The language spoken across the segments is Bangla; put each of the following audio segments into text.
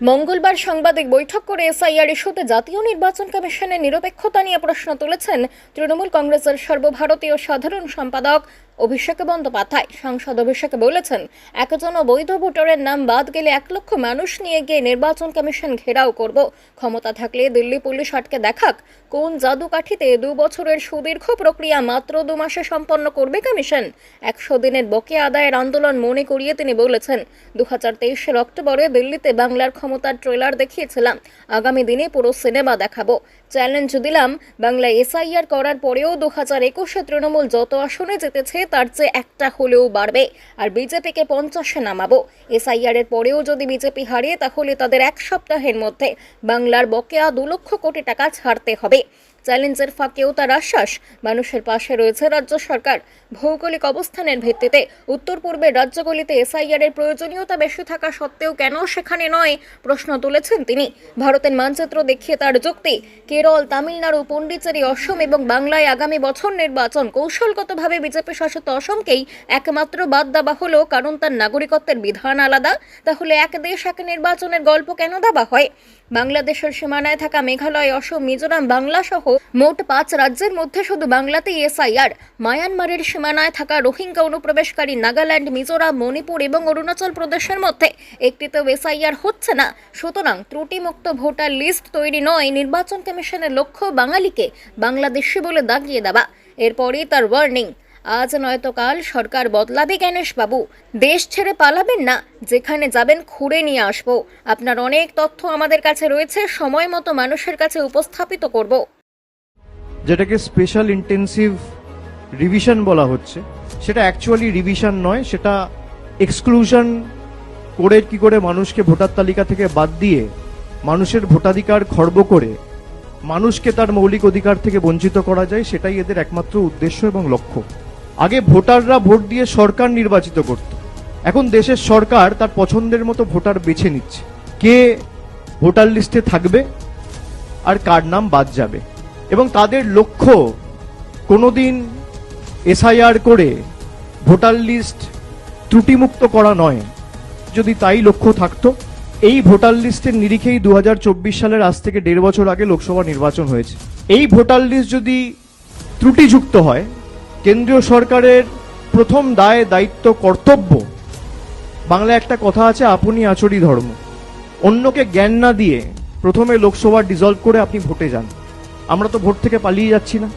মঙ্গলবার সাংবাদিক বৈঠক করে এসআইআর ইস্যুতে জাতীয় নির্বাচন কমিশনের নিরপেক্ষতা নিয়ে প্রশ্ন তুলেছেন তৃণমূল কংগ্রেসের সর্বভারতীয় সাধারণ সম্পাদক অভিষেক বন্দ্যোপাধ্যায়। সাংসদ অভিষেক বলেছেন, একজন বৈধ ভোটারের নাম বাদ গেলে এক লক্ষ মানুষ নিয়ে গিয়ে নির্বাচন কমিশন ঘেরাও করব। ক্ষমতা থাকলে দিল্লি পুলিশ আটকে দেখাক, কোন জাদুকাঠিতে দু বছরের সুদীর্ঘ প্রক্রিয়া মাত্র দু মাসে সম্পন্ন করবে কমিশন? একশো দিনের বকেয়া আদায়ের আন্দোলন মনে করিয়ে তিনি বলেছেন দু হাজার তেইশের অক্টোবরে দিল্লিতে বাংলার ক্ষমতার ট্রেলার দেখিয়েছিলাম, আগামী দিনে পুরো সিনেমা দেখাবো। চ্যালেঞ্জ দিলাম বাংলা এসআইআর করার পরেও দু হাজার একুশে তৃণমূল যত আসনে জিতেছে তার চেয়ে একটা হলেও বাড়বে, আর বিজেপিকে পঞ্চাশে নামাবো। এসআইআর এর পরেও যদি বিজেপি হারিয়ে, তাহলে তাদের এক সপ্তাহের মধ্যে বাংলার বকেয়া দু লক্ষ কোটি টাকা ছাড়তে হবে। চ্যালেঞ্জের ফাঁকেও তার আশ্বাস, মানুষের পাশে রয়েছে রাজ্য সরকার। ভৌগোলিক অবস্থানের ভিত্তিতে উত্তর পূর্বের রাজ্যগুলিতে এসআইআর এর প্রয়োজনীয়তা বেশি থাকা সত্ত্বেও কেন সেখানে নয়? প্রশ্ন তুলেছেন তিনি। ভারতের মানচিত্র দেখিয়ে তার যুক্তি, কেরল, তামিলনাড়ু পণ্ডিচেরি অসম এবং বাংলায় আগামী বছর নির্বাচন কৌশলগতভাবে বিজেপি শাসিত অসমকেই একমাত্র বাদ দেওয়া হলো, কারণ তার নাগরিকত্বের বিধান আলাদা। তাহলে এক দেশ, এক নির্বাচনের গল্প কেন দেওয়া হয়? বাংলাদেশের সীমানায় থাকা মেঘালয়, অসম, মিজোরাম বাংলা সহ মোট পাঁচ রাজ্যের মধ্যে শুধু বাংলাতেই এসআইআর। মায়ানমারের সীমানায় থাকা রোহিঙ্গা অনুপ্রবেশকারী নাগাল্যান্ড, মিজোরাম, মণিপুর এবং অরুণাচল প্রদেশের মধ্যে একটিতেও এসআইআর হচ্ছে না। সুতরাং ত্রুটিমুক্ত ভোটার লিস্ট তৈরি নয়, নির্বাচন কমিশনের লক্ষ্য বাঙালিকে বাংলাদেশি বলে দাগিয়ে দেওয়া। এরপরই তার ওয়ার্নিং। আজ নয়তো কাল সরকার বদলাবে গণেশবাবু দেশ ছেড়ে পালাবেন না, যেখানে যাবেন খুঁড়ে নিয়ে আসব। আপনার অনেক তথ্য আমাদের কাছে রয়েছে, সময় মতো মানুষের কাছে উপস্থাপিত করব। যেটাকে স্পেশাল ইন্টেন্সিভ রিভিশন বলা হচ্ছে, সেটা অ্যাকচুয়ালি রিভিশন নয়, সেটা এক্সক্লুশন করে কি করে মানুষকে ভোটার তালিকা থেকে বাদ দিয়ে মানুষের ভোটাধিকার খর্ব করে মানুষকে তার মৌলিক অধিকার থেকে বঞ্চিত করা যায়, সেটাই এদের একমাত্র উদ্দেশ্য এবং লক্ষ্য। আগে ভোটাররা ভোট দিয়ে সরকার নির্বাচিত করত। এখন দেশের সরকার তার পছন্দের মতো ভোটার বেছে নিচ্ছে। কে ভোটার লিস্টে থাকবে আর কার নাম বাদ যাবে। এবং তাদের লক্ষ্য কোনোদিন এসআইআর করে ভোটার লিস্ট ত্রুটিমুক্ত করা নয়। যদি তাই লক্ষ্য থাকতো, এই ভোটার লিস্টের নিরিখেই দু হাজার চব্বিশ সালের আজ থেকে দেড় বছর আগে লোকসভা নির্বাচন হয়েছে। এই ভোটার লিস্ট যদি ত্রুটিযুক্ত হয় কেন্দ্রীয় সরকারের প্রথম দায়, দায়িত্ব, কর্তব্য। বাংলায় একটা কথা আছে, আপনি আচরি ধর্ম। অন্যকে জ্ঞান না দিয়ে প্রথমে লোকসভা ডিজলভ করে আপনি ভোটে যান। আমরা তো ভোট থেকে পালিয়ে যাচ্ছি না।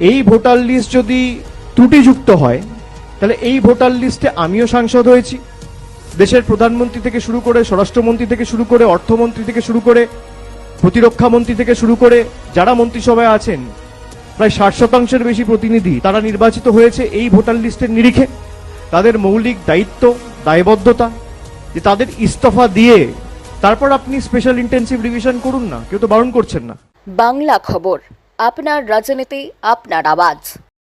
এই ভোটার লিস্ট যদি ত্রুটিযুক্ত হয়, তাহলে এই ভোটার লিস্টে আমিও সাংসদ হয়েছি। দেশের প্রধানমন্ত্রী থেকে শুরু করে, স্বরাষ্ট্রমন্ত্রী থেকে শুরু করে, অর্থমন্ত্রী থেকে শুরু করে, প্রতিরক্ষা মন্ত্রী থেকে শুরু করে, যারা মন্ত্রিসভায় আছেন প্রায় ষাট শতাংশের বেশি প্রতিনিধি তারা নির্বাচিত হয়েছে এই ভোটার লিস্টের নিরিখে। তাদের মৌলিক দায়িত্ব, দায়বদ্ধতা, যে তাদের ইস্তফা দিয়ে তারপর আপনি স্পেশাল ইন্টেন্সিভ রিভিশন করুন না, কেউ তো বারণ করছেন না। বাংলা খবর, আপনার রাজনীতি, আপনার আওয়াজ।